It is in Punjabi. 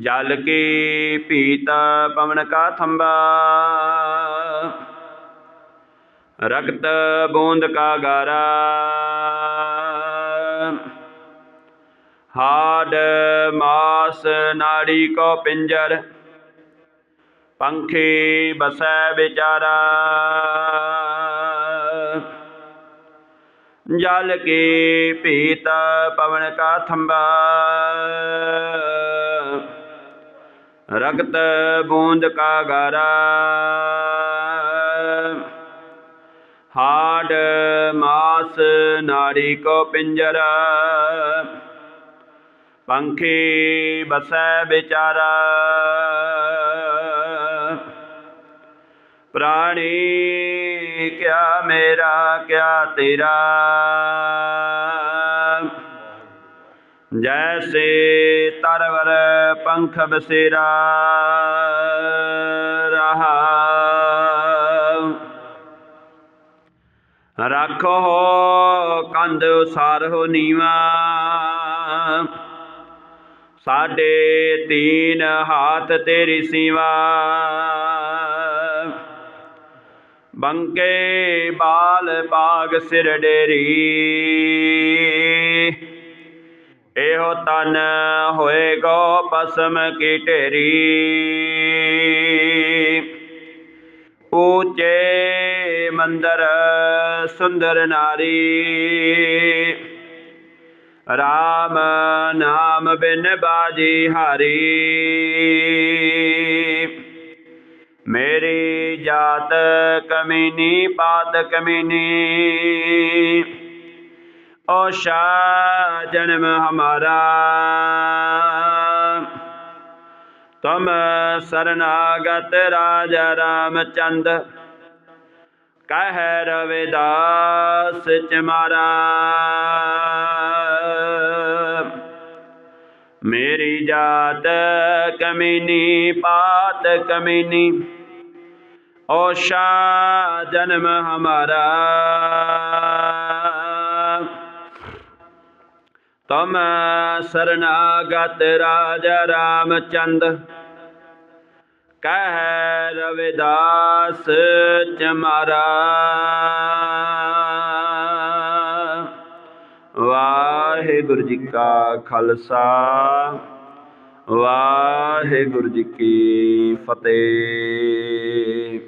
ਜਲ ਕੀ ਪੀਤ ਪਵਨ ਕਾ ਥੰਬਾ। ਰਕਤ ਬੂੰਦ ਕਾ ਗਾਰਾ। ਹਾਡ ਮਾਸ ਨਾੜੀ ਕੋ ਪਿੰਜਰ। ਪੰਖੀ ਬਸੈ ਵਿਚਾਰਾ। ਜਲ ਕੀ ਪੀਤ ਪਵਨ ਕਾ ਥੰਬਾ। ਰਗਤ ਬੂੰਦ ਕਾ ਗਾਰਾ ਹਾਡ ਮਾਸ ਨਾੜੀ ਕੋ ਪਿੰਜਰਾ। ਪੰਖੀ ਬਸੈ ਵਿਚਾਰਾ। ਪ੍ਰਾਣੀ ਕਿਆ ਮੇਰਾ, ਕਿਆ ਤੇਰਾ। ਜੈਸੇ ਤਰਵਰ ਪੰਖ ਬਸੇਰਾ ਰਹਾ। ਰੱਖੋ ਕੰਧ ਸਾਰਹੁ ਨੀਵਾ। ਸਾਡੇ ਤੀਨ ਹਾਥ ਤੇਰੀ ਸਿਵਾ। ਬੰਕੇ ਬਾਲ ਬਾਗ ਸਿਰ ਡੇਰੀ। ਇਹੋ ਤਨ ਹੋਏ ਗੋ ਪਸਮ ਕੀ ਢੇਰੀ। ਊਚੇ ਮੰਦਰ ਸੁੰਦਰ ਨਾਰੀ। ਰਾਮ ਨਾਮ ਬਿਨ ਬਾਜੀ ਹਾਰੀ। ਮੇਰੀ ਜਾਤ ਕਮੀਨੀ, ਪਾਤ ਕਮੀਨੀ। ਓਸ਼ਾ ਜਨਮ ਹਮਾਰਾ। ਤੁਮ ਸਰਨਾਗਤ ਰਾਜਾ ਰਾਮਚੰਦ, ਕਹਿ ਰਵਿਦਾਸ ਚਮਾਰਾ। ਮੇਰੀ ਜਾਤ ਕਮੀਨੀ, ਪਾਤ ਕਮੀਨੀ ਓਸ਼ਾ ਜਨਮ ਹਮਾਰਾ। ਤਮ ਸਰਨਾਗਤ ਰਾਜਾ ਰਾਮਚੰਦ। ਕਹਿ ਰਵਿਦਾਸ ਚਮਾਰਾ ਵਾਹਿਗੁਰੂ ਜੀ ਕਾ ਖਾਲਸਾ, ਵਾਹਿਗੁਰੂ ਜੀ ਕੀ ਫਤਿਹ।